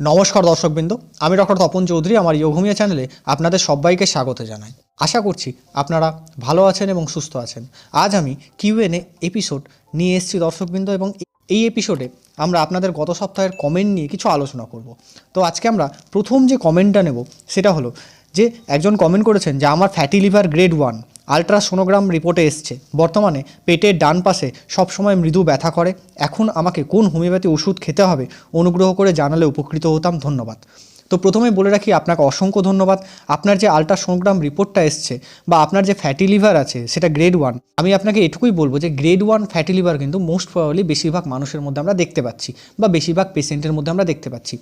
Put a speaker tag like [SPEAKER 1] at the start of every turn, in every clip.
[SPEAKER 1] নমস্কার দর্শকবৃন্দ, আমি ডক্টর তপন চৌধুরী, আমার যোগমিয়া চ্যানেলে আপনাদের সবাইকে স্বাগত জানাই। আশা করছি আপনারা ভালো আছেন এবং সুস্থ আছেন। আজ আমি কিউএনএ এপিসোড নিয়ে এসেছি দর্শকবৃন্দ এবং এই এপিসোডে আমরা আপনাদের গত সপ্তাহের কমেন্ট নিয়ে কিছু আলোচনা করব। তো আজকে আমরা প্রথম যে কমেন্টটা নেব, সেটা হলো যে একজন কমেন্ট করেছেন যে, আমার fatty liver grade one ultrasonogram রিপোর্টে এসছে, বর্তমানে পেটের ডান পাশে সবসময় মৃদু ব্যথা করে। এখন আমাকে কোন হোমিওপ্যাথি ওষুধ খেতে হবে অনুগ্রহ করে জানালে উপকৃত হতাম, ধন্যবাদ। তো প্রথমে বলে রাখি, আপনাকে অসংখ্য ধন্যবাদ। আপনার যে আলট্রাসোনোগ্রাম রিপোর্টটা এসছে বা আপনার যে ফ্যাটি লিভার আছে, সেটা গ্রেড ওয়ান, আমি আপনাকে এটুকুই বলব যে গ্রেড ওয়ান ফ্যাটি লিভার কিন্তু মোস্ট প্রবাবলি বেশিরভাগ মানুষের মধ্যে আমরা দেখতে পাচ্ছি বা বেশিরভাগ পেশেন্টের মধ্যে আমরা দেখতে পাচ্ছি।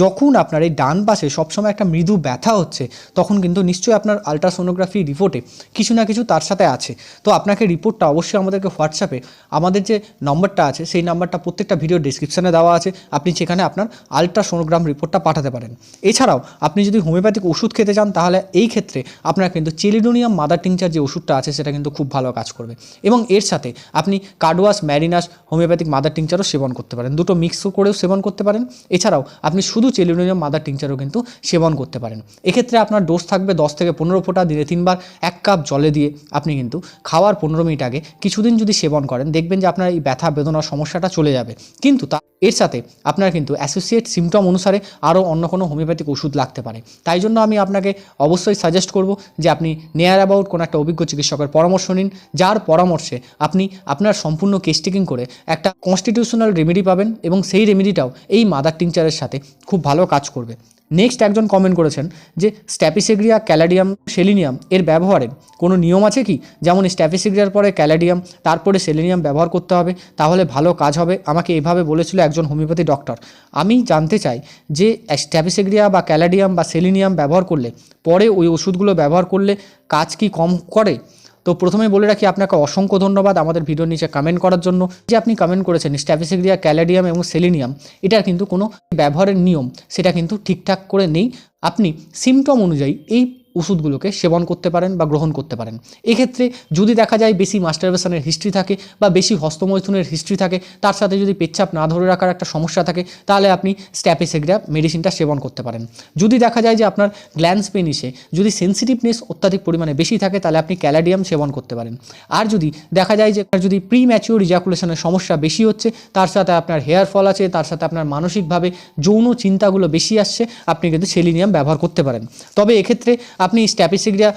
[SPEAKER 1] যখন আপনার এই ডান পাশে সবসময় একটা মৃদু ব্যথা হচ্ছে, তখন কিন্তু নিশ্চয়ই আপনার আলট্রাসোনোগ্রাফি রিপোর্টে কিছু না কিছু তার সাথে আছে। তো আপনাকে রিপোর্টটা অবশ্যই আমাদেরকে হোয়াটসঅ্যাপে, আমাদের যে নম্বরটা আছে, সেই নাম্বারটা প্রত্যেকটা ভিডিও ডিসক্রিপশানে দেওয়া আছে। আপনি সেখানে আপনার আলট্রাসোনোগ্রাম রিপোর্টটা পাঠাতে পারেন। এছাড়াও আপনি যদি হোমিওপ্যাথিক ওষুধ খেতে চান, তাহলে এই ক্ষেত্রে আপনার কিন্তু চেলিডোনিয়াম মাদার টিংচার যে ওষুধটা আছে, সেটা কিন্তু খুব ভালো কাজ করবে। এবং এর সাথে আপনি কার্ডোয়াস ম্যারিনাস, হোমিওপ্যাথিক মাদার টিংচারও সেবন করতে পারেন। দুটো মিক্স করেও সেবন করতে পারেন। এছাড়াও আপনি শুধু চেলিডোনিয়াম মাদার টিংচারও কিন্তু সেবন করতে পারেন। এক্ষেত্রে আপনার ডোজ থাকবে দশ থেকে পনেরো ফোঁটা, দিনে তিনবার, এক কাপ জলে দিয়ে আপনি কিন্তু খাওয়ার পনেরো মিনিট আগে কিছুদিন যদি সেবন করেন, দেখবেন যে আপনার এই ব্যথা বেদনার সমস্যাটা চলে যাবে। কিন্তু তা, এর সাথে আপনার কিন্তু অ্যাসোসিয়েট সিমটম অনুসারে আরও অন্য কোনো হোমিওপ্যাথিক ওষুধ লাগতে পারে। তাই জন্য আমি আপনাকে অবশ্যই সাজেস্ট করব যে আপনি নেয়ার অ্যাবাউট কোনো একটা অভিজ্ঞ চিকিৎসকের পরামর্শ নিন, যার পরামর্শে আপনি আপনার সম্পূর্ণ কেস টেকিং করে একটা কনস্টিটিউশনাল রেমেডি পাবেন এবং সেই রেমেডিটাও এই মাদার টিংচারের সাথে খুব ভালো কাজ করবে। নেক্সট একজন কমেন্ট করেছেন যে স্ট্যাপিসেগ্রিয়া ক্যালাডিয়াম সেলিনিয়াম এর ব্যবহারে কোনো নিয়ম আছে কি? যেমন স্ট্যাপিসেগ্রিয়ার পরে ক্যালাডিয়াম তারপরে সেলিনিয়াম ব্যবহার করতে হবে, তাহলে ভালো কাজ হবে। আমাকে এভাবে বলেছিল একজন হোমিওপ্যাথি ডক্টর আমি জানতে চাই যে স্ট্যাপিসেগ্রিয়া বা ক্যালাডিয়াম বা সেলিনিয়াম ব্যবহার করলে, পরে ওই ওষুধগুলো ব্যবহার করলে কাজ কি কম করে? তো প্রথমে বলে রাখি, আপনাকে অসংখ্য ধন্যবাদ আমাদের ভিডিওর নিচে কমেন্ট করার জন্য। যে আপনি কমেন্ট করেছেন স্ট্যাফিসিগ্রিয়া ক্যালাডিয়াম এবং সেলিনিয়াম এটা কিন্তু কোনো ব্যবহারের নিয়ম, সেটা কিন্তু ঠিকঠাক করে নেই। আপনি সিমটম অনুযায়ী এই ওষুধগুলোকে সেবন করতে পারেন বা গ্রহণ করতে পারেন। এক্ষেত্রে যদি দেখা যায় বেশি মাস্টারবেশনের হিস্ট্রি থাকে বা বেশি হস্তমৈথুনের হিস্ট্রি থাকে, তার সাথে যদি পেচ্ছাপ না ধরে রাখার একটা সমস্যা থাকে, তাহলে আপনি স্ট্যাপিসেগ্রিয়া মেডিসিনটা সেবন করতে পারেন। যদি দেখা যায় যে আপনার গ্ল্যান্স পেনিসে যদি সেন্সিটিভনেস অত্যাধিক পরিমাণে বেশি থাকে, তাহলে আপনি ক্যালাডিয়াম সেবন করতে পারেন। আর যদি দেখা যায় যে যদি প্রি ম্যাচিওর ইজাকুলেশনের সমস্যা বেশি হচ্ছে, তার সাথে আপনার হেয়ার ফল আছে, তার সাথে আপনার মানসিকভাবে যৌন চিন্তাগুলো বেশি আসছে, আপনি কিন্তু সেলিনিয়াম ব্যবহার করতে পারেন। তবে এক্ষেত্রে আপনি স্ট্যাপিসেগ্রিয়া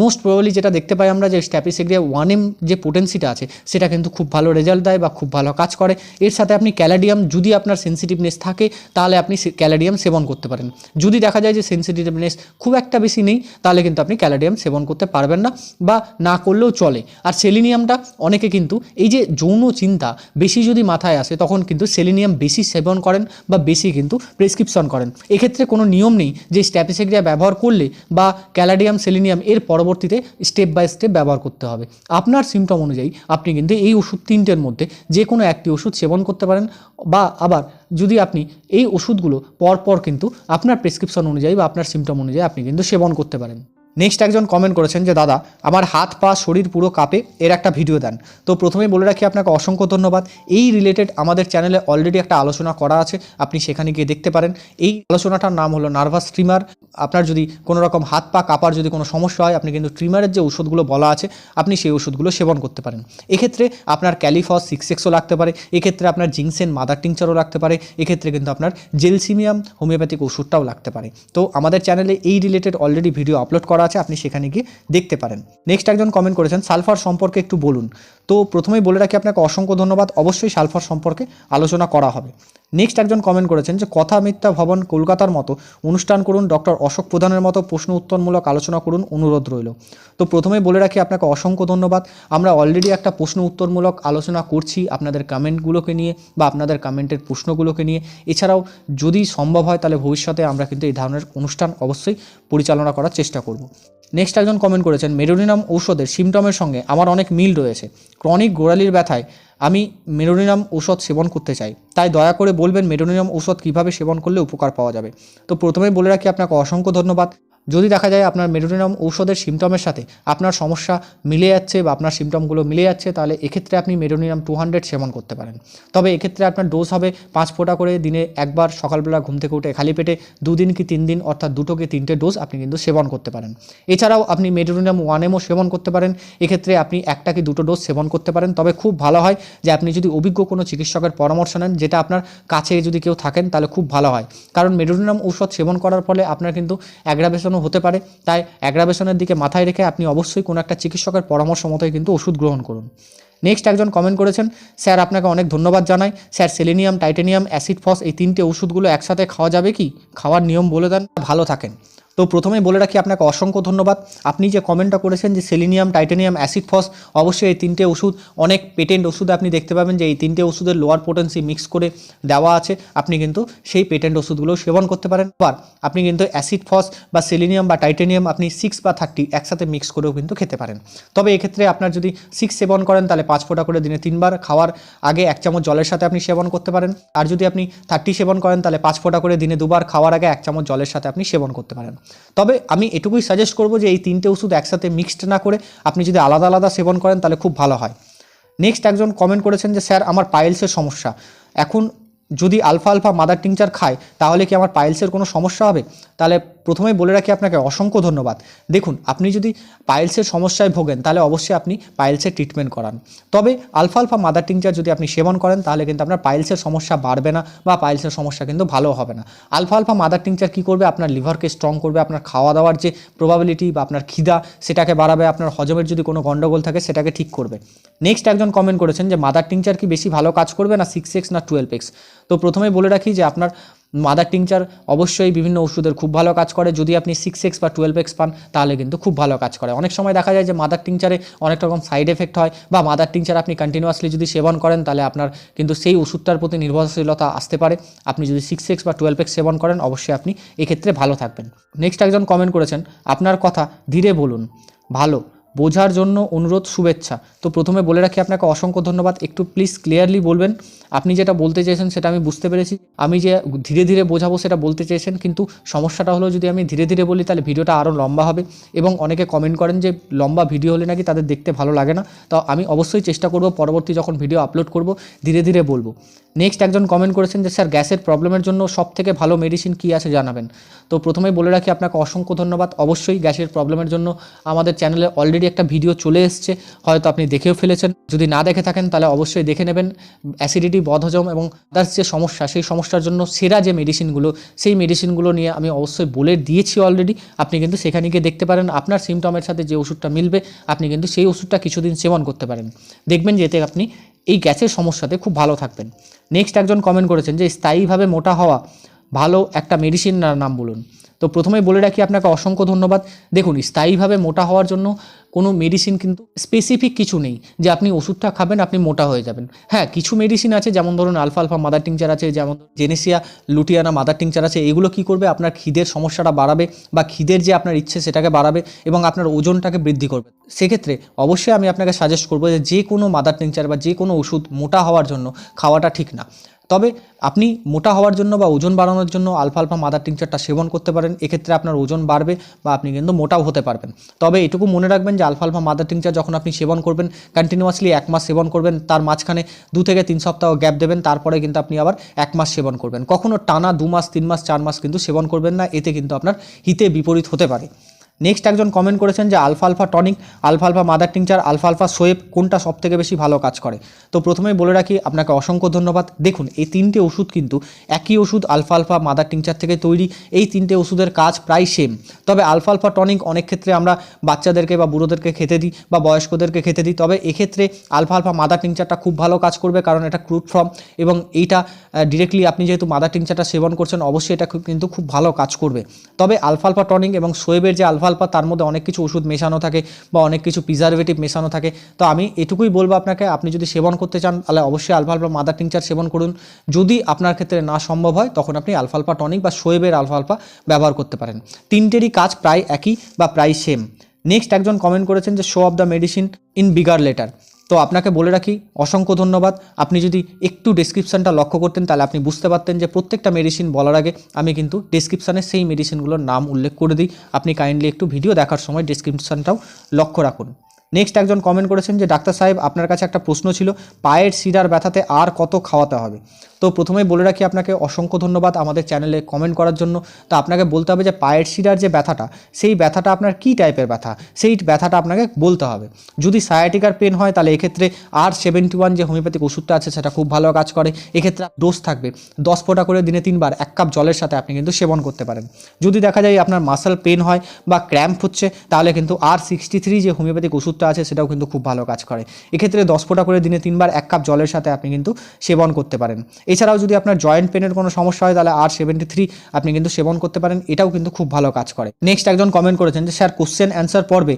[SPEAKER 1] মোস্ট প্রবলি যেটা দেখতে পাই আমরা যে স্ট্যাপিসেগ্রিয়া ওয়ান এম যে পোটেন্সিটা আছে, সেটা কিন্তু খুব ভালো রেজাল্ট দেয় বা খুব ভালো কাজ করে। এর সাথে আপনি ক্যালাডিয়াম যদি আপনার সেন্সিটিভনেস থাকে, তাহলে আপনি ক্যালাডিয়াম সেবন করতে পারেন। যদি দেখা যায় যে সেন্সিটিভনেস খুব একটা বেশি নেই, তাহলে কিন্তু আপনি ক্যালাডিয়াম সেবন করতে পারবেন না বা না করলেও চলে। আর সেলিনিয়ামটা অনেকে কিন্তু এই যে যৌন চিন্তা বেশি যদি মাথায় আসে, তখন কিন্তু সেলিনিয়াম বেশি সেবন করেন বা বেশি কিন্তু প্রেসক্রিপশন করেন। এক্ষেত্রে কোনো নিয়ম নেই যে স্ট্যাপিসেগ্রিয়া ব্যবহার করলে বা ক্যালাডিয়াম, সেলিনিয়াম এর পরবর্তীতে স্টেপ বাই স্টেপ ব্যবহার করতে হবে। আপনার সিমটম অনুযায়ী আপনি কিন্তু এই ওষুধ তিনটের মধ্যে যে কোনো একটি ওষুধ সেবন করতে পারেন বা আবার যদি আপনি এই ওষুধগুলো পরপর কিন্তু আপনার প্রেসক্রিপশন অনুযায়ী বা আপনার সিমটম অনুযায়ী আপনি কিন্তু সেবন করতে পারেন। নেক্সট একজন কমেন্ট করেছেন যে, দাদা, আমার হাত পা শরীর পুরো কাঁপে, এর একটা ভিডিও দেন। তো প্রথমেই বলে রাখি আপনাকে অসংখ্য ধন্যবাদ। এই রিলেটেড আমাদের চ্যানেলে অলরেডি একটা আলোচনা করা আছে, আপনি সেখানে গিয়ে দেখতে পারেন। এই আলোচনাটার নাম হলো নার্ভাস ট্রিমার আপনার যদি কোনো রকম হাত পা কাঁপার যদি কোনো সমস্যা হয়, আপনি কিন্তু ট্রিমারের যে ওষুধগুলো বলা আছে, আপনি সেই ওষুধগুলো সেবন করতে পারেন। এক্ষেত্রে আপনার ক্যালিফস সিক্স এক্সও লাগতে পারে, এক্ষেত্রে আপনার জিংসেন মাদার টিংচারও লাগতে পারে, এক্ষেত্রে কিন্তু আপনার জেলসিমিয়াম হোমিওপ্যাথিক ওষুধটাও লাগতে পারে। তো আমাদের চ্যানেলে এই রিলেটেড অলরেডি ভিডিও আপলোড করা আছে, আপনি সেখানে গিয়ে দেখতে পারেন। নেক্সট একজন কমেন্ট করেছেন, সালফার সম্পর্কে একটু বলুন। তো প্রথমেই বলে রাখি আপনাকে অসংখ্য ধন্যবাদ। অবশ্যই সালফার সম্পর্কে আলোচনা করা হবে। নেক্সট একজন কমেন্ট করেছেন যে, কথা মিথ্যা ভবন কলকাতার মতো। অনুষ্ঠান করুন, ডক্টর অশোক প্রধানের মতো প্রশ্ন উত্তরমূলক আলোচনা করুন, অনুরোধ রইল। তো প্রথমে বলে রাখি আপনাকে অসংখ্য ধন্যবাদ। আমরা অলরেডি একটা প্রশ্ন উত্তরমূলক আলোচনা করছি আপনাদের কমেন্টগুলোকে নিয়ে বা আপনাদের কমেন্টের প্রশ্নগুলোকে নিয়ে। এছাড়াও যদি সম্ভব হয়, তাহলে ভবিষ্যতে আমরা কিন্তু এই ধরনের অনুষ্ঠান অবশ্যই পরিচালনা করার চেষ্টা করব। নেক্সট একজন কমেন্ট করেছেন মেরোনিনাম ঔষধের সিমটমের সঙ্গে আমার অনেক মিল রয়েছে। ক্রনিক গোড়ালির ব্যথায় আমি মেরোনিনাম ঔষধ সেবন করতে চাই। তাই দয়া করে বলবেন মেরোনিনাম ঔষধ কীভাবে সেবন করলে উপকার পাওয়া যাবে। তো প্রথমে বলে রাখি আপনাকে অসংখ্য ধন্যবাদ। যদি দেখা যায় আপনার মেডোনিনাম ঔষধের সিমটমের সাথে আপনার সমস্যা মিলে যাচ্ছে বা আপনার সিমটমগুলো মিলে যাচ্ছে, তাহলে এক্ষেত্রে আপনি মেডোনিনাম টু হান্ড্রেড সেবন করতে পারেন। তবে এক্ষেত্রে আপনার ডোজ হবে পাঁচ ফোঁটা করে দিনে একবার সকালবেলা ঘুম থেকে উঠে খালি পেটে দুদিন কি তিন দিন অর্থাৎ দুটো কি তিনটে ডোজ আপনি কিন্তু সেবন করতে পারেন। এছাড়াও আপনি মেডোনিনাম ওয়ান এমও সেবন করতে পারেন। এক্ষেত্রে আপনি একটা কি দুটো ডোজ সেবন করতে পারেন। তবে খুব ভালো হয় যে আপনি যদি অভিজ্ঞ কোনো চিকিৎসকের পরামর্শ নেন, যেটা আপনার কাছে যদি কেউ থাকেন, তাহলে খুব ভালো হয়। কারণ মেডোনিনাম ঔষধ সেবন করার ফলে আপনার কিন্তু অ্যাগ্রাভেশনও হতে পারে। তাই অ্যাগ্রাভেশনের দিকে মাথায় রেখে আপনি অবশ্যই কোনো একটা চিকিৎসকের পরামর্শ মতোই কিন্তু ওষুধ গ্রহণ করুন। নেক্সট একজন কমেন্ট করেছেন, স্যার, আপনাকে অনেক ধন্যবাদ জানাই। Sir selenium titanium acid phos এই তিনটে ওষুধগুলো একসাথে খাওয়া যাবে কি? খাওয়ার নিয়ম বলে দেন, ভালো থাকেন। তো প্রথমে বলে রাখি আপনাকে অসংখ্য ধন্যবাদ। আপনি যে কমেন্টটা করেছেন যে সেলিনিয়াম, টাইটেনিয়াম, অ্যাসিড ফস, অবশ্যই এই তিনটে ওষুধ, অনেক পেটেন্ট ওষুধ আপনি দেখতে পাবেন যে এই তিনটে ওষুধের লোয়ার পোটেন্সি মিক্স করে দেওয়া আছে। আপনি কিন্তু সেই পেটেন্ট ওষুধগুলো সেবন করতে পারেন। আবার আপনি কিন্তু অ্যাসিড ফস বা সেলিনিয়াম বা টাইটেনিয়াম আপনি সিক্স বা থার্টি একসাথে মিক্স করেও কিন্তু খেতে পারেন। তবে এক্ষেত্রে আপনার যদি সিক্স সেবন করেন, তাহলে পাঁচ ফোঁটা করে দিনে তিনবার খাওয়ার আগে এক চামচ জলের সাথে আপনি সেবন করতে পারেন। আর যদি আপনি থার্টি সেবন করেন, তাহলে পাঁচ ফোঁটা করে দিনে দুবার খাওয়ার আগে এক চামচ জলের সাথে আপনি সেবন করতে পারেন। তবে আমি এটুকুই সাজেস্ট করব যে এই তিনটে ওষুধ একসাথে মিক্সড না করে আপনি যদি আলাদা আলাদা সেবন করেন তাহলে খুব ভালো হয়। নেক্সট একজন কমেন্ট করেছেন যে, স্যার, আমার পাইলসের সমস্যা। এখন যদি আলফা আলফা মাদার টিংচার খায়, তাহলে কি আমার পাইলসের কোনো সমস্যা হবে? তাহলে প্রথমেই বলে রাখি আপনাকে অসংখ্য ধন্যবাদ। দেখুন, আপনি যদি পাইলসের সমস্যায় ভোগেন, তাহলে অবশ্যই আপনি পাইলসের ট্রিটমেন্ট করান। তবে আলফা আলফা মাদার টিংচার যদি আপনি সেবন করেন, তাহলে কিন্তু আপনার পাইলসের সমস্যা বাড়বে না বা পাইলসের সমস্যা কিন্তু ভালো হবে না। আলফা আলফা মাদার টিংচার কী করবে? আপনার লিভারকে স্ট্রং করবে, আপনার খাওয়া দাওয়ার যে প্রবাবিলিটি বা আপনার খিদা, সেটাকে বাড়াবে, আপনার হজমের যদি কোনো গণ্ডগোল থাকে, সেটাকে ঠিক করবে। নেক্সট একজন কমেন্ট করেছেন যে মাদার টিংচার কি বেশি ভালো কাজ করবে, না সিক্স এক্স না টুয়েলভ এক্স তো প্রথমে বলে রাখি যে আপনার মাদার টিংচার অবশ্যই বিভিন্ন ওষুধের খুব ভালো কাজ করে। যদি আপনি সিক্স এক্স বা টুয়েলভ এক্স পান, তাহলে কিন্তু খুব ভালো কাজ করে। অনেক সময় দেখা যায় যে মাদার টিংচারে অনেক রকম সাইড এফেক্ট হয় বা মাদার টিংচার আপনি কন্টিনিউয়াসলি যদি সেবন করেন, তাহলে আপনার কিন্তু সেই ওষুধটার প্রতি নির্ভরশীলতা আসতে পারে। আপনি যদি সিক্স এক্স বা টুয়েলভ এক্স সেবন করেন, অবশ্যই আপনি এক্ষেত্রে ভালো থাকবেন। নেক্সট একজন কমেন্ট করেছেন, আপনার কথা ধীরে বলুন, ভালো, বোঝার জন্য অনুরোধ, শুভেচ্ছা। তো প্রথমে বলে রাখি আপনাকে অসংখ্য ধন্যবাদ। একটু প্লিজ ক্লিয়ারলি বলবেন আপনি যেটা বলতে চেয়েছেন সেটা আমি বুঝতে পেরেছি। আমি যে ধীরে ধীরে বোঝাবো সেটা বলতে চেয়েছেন, কিন্তু সমস্যাটা হলো যদি আমি ধীরে ধীরে বলি তাহলে ভিডিওটা আরও লম্বা হবে এবং অনেকে কমেন্ট করেন যে লম্বা ভিডিও হলে নাকি তাদের দেখতে ভালো লাগে না। তো আমি অবশ্যই চেষ্টা করব পরবর্তী যখন ভিডিও আপলোড করব, ধীরে ধীরে বলব। নেক্সট একজন কমেন্ট করেছেন যে, স্যার, গ্যাসের প্রবলেমের জন্য সব থেকে ভালো মেডিসিন কী আছে জানাবেন? তো প্রথমে বলে রাখি আপনাকে অসংখ্য ধন্যবাদ। অবশ্যই গ্যাসের প্রবলেমের জন্য আমাদের চ্যানেলে অলরেডি একটা ভিডিও চলে এসছে। হয়তো আপনি দেখেও ফেলেছেন। যদি না দেখে থাকেন তাহলে অবশ্যই দেখে নেবেন। অ্যাসিডিটি বদহজম এবং আদার্স যে সমস্যা, সেই সমস্যার জন্য সেরা যে মেডিসিনগুলো সেই মেডিসিনগুলো নিয়ে আমি অবশ্যই বলে দিয়েছি অলরেডি আপনি কিন্তু সেখানে গিয়ে দেখতে পারেন, আপনার সিমটমের সাথে যে ওষুধটা মিলবে, আপনি কিন্তু সেই ওষুধটা কিছুদিন সেবন করতে পারেন। দেখবেন যে এতে আপনি এই গ্যাসের সমস্যাতে খুব ভালো থাকবেন। নেক্সট একজন কমেন্ট করেছেন যে, স্থায়ীভাবে মোটা হওয়া ভালো একটা মেডিসিন নাম বলুন। তো প্রথমে বলে রাখি আপনাকে অসংখ্য ধন্যবাদ। দেখুন, স্থায়ীভাবে মোটা হওয়ার জন্য কোনো মেডিসিন কিন্তু স্পেসিফিক কিছু নেই যে আপনি ওষুধটা খাবেন, আপনি মোটা হয়ে যাবেন। হ্যাঁ কিছু মেডিসিন আছে, যেমন ধরুন আলফা আলফা মাদার টিংচার আছে, যেমন জেনেসিয়া লুটিয়ানা মাদার টিংচার আছে। এগুলো কি করবে? আপনার খিদের সমস্যাটা বাড়াবে বা খিদের যে আপনার ইচ্ছে সেটাকে বাড়াবে এবং আপনার ওজনটাকে বৃদ্ধি করবে। সেক্ষেত্রে অবশ্যই আমি আপনাকে সাজেস্ট করব যে যে কোনো মাদার টিংচার বা যে কোনো ওষুধ মোটা হওয়ার জন্য খাওয়াটা ঠিক না। তবে আপনি মোটা হওয়ার জন্য বা ওজন বাড়ানোর জন্য আলফা আলফা, মাদার টিংচারটা সেবন করতে পারেন। এক্ষেত্রে আপনার ওজন বাড়বে বা আপনি কিন্তু মোটাও হতে পারবেন। তবে এটুকু মনে রাখবেন যে আলফা আলফা, মাদার টিংচার যখন আপনি সেবন করবেন কন্টিনিউয়াসলি এক মাস সেবন করবেন, তার মাঝখানে দু থেকে তিন সপ্তাহ গ্যাপ দেবেন, তারপরে কিন্তু আপনি আবার এক মাস সেবন করবেন। কখনও টানা দু মাস, তিন মাস, চার মাস কিন্তু সেবন করবেন না, এতে কিন্তু আপনার হিতে বিপরীত হতে পারে। নেক্সট একজন কমেন্ট করেছেন যে alpha alpha tonic alpha alpha mother tincture alpha alpha Schwabe কোনটা সব থেকে বেশি ভালো কাজ করে? তো প্রথমেই বলে রাখি, আপনাকে অসংখ্য ধন্যবাদ। দেখুন, এই তিনটে ওষুধ কিন্তু একই ওষুধ আলফা আলফা মাদার টিংচার থেকে তৈরি, এই তিনটে ওষুধের কাজ প্রায় সেম তবে আলফা আলফা টনিক অনেক ক্ষেত্রে আমরা বাচ্চাদেরকে বা বুড়োদেরকে খেতে দিই বা বয়স্কদেরকে খেতে দিই, তবে এক্ষেত্রে আলফা আলফা মাদার টিংচারটা খুব ভালো কাজ করবে কারণ এটা ক্রুড ফর্ম এবং এইটা ডিরেক্টলি আপনি যেহেতু মাদার টিংচারটা সেবন করছেন, অবশ্যই এটা কিন্তু খুব ভালো কাজ করবে। তবে আলফা আলফা টনিক এবং সোয়েবের যে আলফা আলফা তার মধ্যে অনেক কিছু ওষুধ মেশানো থাকে বা অনেক কিছু প্রিজারভেটিভ মেশানো থাকে। তো আমি এটুকুই বলব আপনাকে, আপনি যদি সেবন করতে চান, তাহলে অবশ্যই আলফা আলফা মাদার টিংচার সেবন করুন। যদি আপনার ক্ষেত্রে না সম্ভব হয়, তখন আপনি আলফা আলফা টনিক বা শোয়েবের আলফা আলফা ব্যবহার করতে পারেন। তিনটেরই কাজ প্রায় একই বা প্রায় সেম নেক্সট একজন কমেন্ট করেছেন যে show of the medicine in bigger letter তো আপনাকে বলে রাখি, অসংখ্য ধন্যবাদ। আপনি যদি একটু ডেসক্রিপশানটা লক্ষ্য করতেন, তাহলে আপনি বুঝতে পারতেন যে প্রত্যেকটা মেডিসিন বলার আগে আমি কিন্তু ডেসক্রিপশানে সেই মেডিসিনগুলোর নাম উল্লেখ করে দিই। আপনি কাইন্ডলি একটু ভিডিও দেখার সময় ডেসক্রিপশানটাও লক্ষ্য রাখুন। নেক্সট একজন কমেন্ট করেছেন যে, ডাক্তার সাহেব, আপনার কাছে একটা প্রশ্ন ছিল, পায়ের শিরার ব্যথাতে আর কত খাওয়াতে হবে? তো প্রথমেই বলে রাখি আপনাকে অসংখ্য ধন্যবাদ আমাদের চ্যানেলে কমেন্ট করার জন্য। তো আপনাকে বলতে হবে যে, পায়ের শিরার যে ব্যথাটা, সেই ব্যথাটা আপনার কী টাইপের ব্যথা? সেই ব্যথাটা আপনাকে বলতে হবে। যদি সায়াটিকার পেন হয়, তাহলে এক্ষেত্রে আর সেভেন্টি ওয়ান যে হোমিওপ্যাথিক ওষুধটা আছে, সেটা খুব ভালো কাজ করে। এক্ষেত্রে ডোজ থাকবে। দশ ফোঁটা করে দিনে তিনবার, এক কাপ জলের সাথে আপনি কিন্তু সেবন করতে পারেন। যদি দেখা যায় আপনার মাসেল পেন হয় বা ক্র্যাম্প হচ্ছে, তাহলে কিন্তু আর সিক্সটি থ্রি যে হোমিওপ্যাথিক ওষুধটা আছে, সেটাও কিন্তু খুব ভালো কাজ করে। এক্ষেত্রে দশ ফোঁটা করে দিনে তিনবার এক কাপ জলের সাথে আপনি কিন্তু সেবন করতে পারেন। এছাড়াও যদি আপনার জয়েন্ট পেনের কোনো সমস্যা হয়, তাহলে আর সেভেন্টি থ্রি আপনি কিন্তু সেবন করতে পারেন, এটাও কিন্তু খুব ভালো কাজ করে। নেক্সট একজন কমেন্ট করেছেন যে, স্যার কোশ্চেন অ্যান্সার পর্বে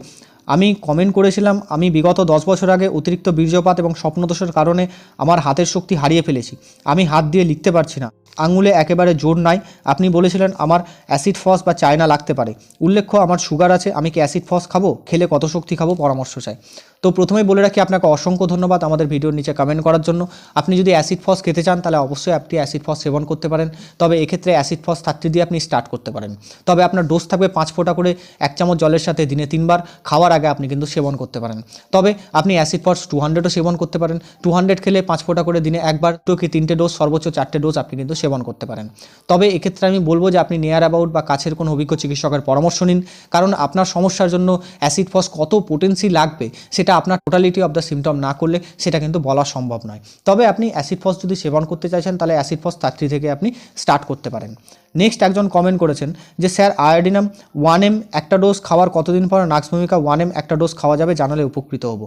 [SPEAKER 1] আমি কমেন্ট করেছিলাম, আমি বিগত দশ বছর আগে অতিরিক্ত বীর্যপাত এবং স্বপ্নদোষের কারণে আমার হাতের শক্তি হারিয়ে ফেলেছি। আমি হাত দিয়ে লিখতে পারছি না। আঙুলে একেবারে জোর নাই। আপনি বলেছিলেন আমার অ্যাসিড ফস বা চায়না লাগতে পারে। উল্লেখ্য, আমার সুগার আছে, আমি কি অ্যাসিড ফস খাব? খেলে কত শক্তি খাব? পরামর্শ চাই। তো প্রথমেই বলে রাখি, আপনাকে অসংখ্য ধন্যবাদ আমাদের ভিডিওর নিচে কমেন্ট করার জন্য। আপনি যদি অ্যাসিড ফস খেতে চান, তাহলে অবশ্যই আপনি অ্যাসিড ফস সেবন করতে পারেন। তবে এক্ষেত্রে অ্যাসিড ফস থার্টি দিয়ে আপনি স্টার্ট করতে পারেন। তবে আপনার ডোজ থাকবে পাঁচ ফোঁটা করে, এক চামচ জলের সাথে দিনে তিনবার। খাওয়ার আগে আপনি কিন্তু সেবন করতে পারেন। তবে আপনি অ্যাসিড ফস টু হান্ড্রেডও সেবন করতে পারেন। টু হান্ড্রেড খেলে পাঁচ ফোঁটা করে দিনে একবার তো কি তিনটে ডোজ সর্বোচ্চ চারটে ডোজ আপনি কিন্তু সেবন করতে পারেন। তবে এক্ষেত্রে আমি বলব যে আপনি নিয়ার অ্যাবাউট বা কাছের কোনো অভিজ্ঞ চিকিৎসকের পরামর্শ নিন। কারণ আপনার সমস্যার জন্য অ্যাসিড ফস কত পোটেন্সি লাগবে, সেটা আপনার টোটালিটি অফ দ্য সিমটম না করলে সেটা কিন্তু বলা সম্ভব নয়। তবে আপনি অ্যাসিড ফস যদি সেবন করতে চাইছেন, তাহলে অ্যাসিড ফস থার্টি থেকে আপনি স্টার্ট করতে পারেন। নেক্সট একজন কমেন্ট করেছেন যে, স্যার আয়োডিনাম ওয়ান এম একটা ডোজ খাওয়ার কতদিন পর নাক্স ভূমিকা ওয়ান এম একটা ডোজ খাওয়া যাবে জানালে উপকৃত হব।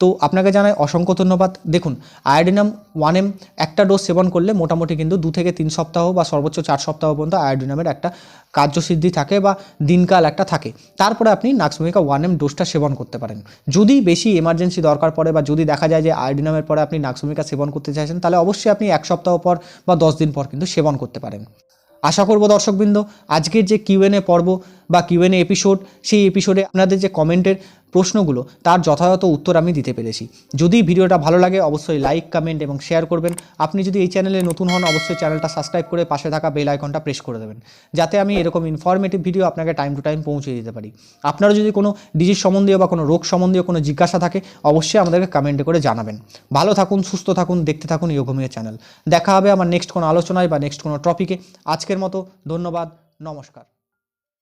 [SPEAKER 1] তো আপনাকে জানাই অসংখ্য ধন্যবাদ। দেখুন আয়োডিনাম ওয়ান এম একটা ডোজ সেবন করলে মোটামুটি কিন্তু দু থেকে তিন সপ্তাহ বা সর্বোচ্চ চার সপ্তাহ পর্যন্ত আয়োডিনামের একটা কার্যসিদ্ধি থাকে বা দিনকাল একটা থাকে। তারপরে আপনি নাক্সভূমিকা ওয়ান এম ডোজটা সেবন করতে পারেন। যদি বেশি এমার্জেন্সি দরকার পড়ে বা যদি দেখা যায় যে আয়োডিনামের পরে আপনি নাক্সভূমিকা সেবন করতে চাইছেন, তাহলে অবশ্যই আপনি এক সপ্তাহ পর বা দশ দিন পর কিন্তু সেবন করতে পারেন। আশা করব দর্শকবৃন্দ, আজকের যে কিউএনএ পর্ব বা কিউএনএ এপিসোড সেই এপিসোডে আপনাদের যে কমেন্টের প্রশ্নগুলো, তার যথাযথ উত্তর আমি দিতে পেরেছি। যদি ভিডিওটা ভালো লাগে, অবশ্যই লাইক কমেন্ট এবং শেয়ার করবেন। আপনি যদি এই চ্যানেলে নতুন হন, অবশ্যই চ্যানেলটা সাবস্ক্রাইব করে পাশে থাকা বেল আইকনটা প্রেস করে দেবেন। যাতে আমি এরকম ইনফরমেটিভ ভিডিও আপনাকে টাইম টু টাইম পৌঁছে দিতে পারি। আপনারা যদি কোনো ডিজিজ সম্বন্ধীয় বা কোনো রোগ সম্বন্ধীয় কোনো জিজ্ঞাসা থাকে, অবশ্যই আমাদেরকে কমেন্টে করে জানাবেন। ভালো থাকুন, সুস্থ থাকুন, দেখতে থাকুন ইয়োগমীয় চ্যানেল দেখা হবে আমার নেক্সট কোনো আলোচনায় বা নেক্সট কোনো টপিকে আজকের মতো ধন্যবাদ, নমস্কার।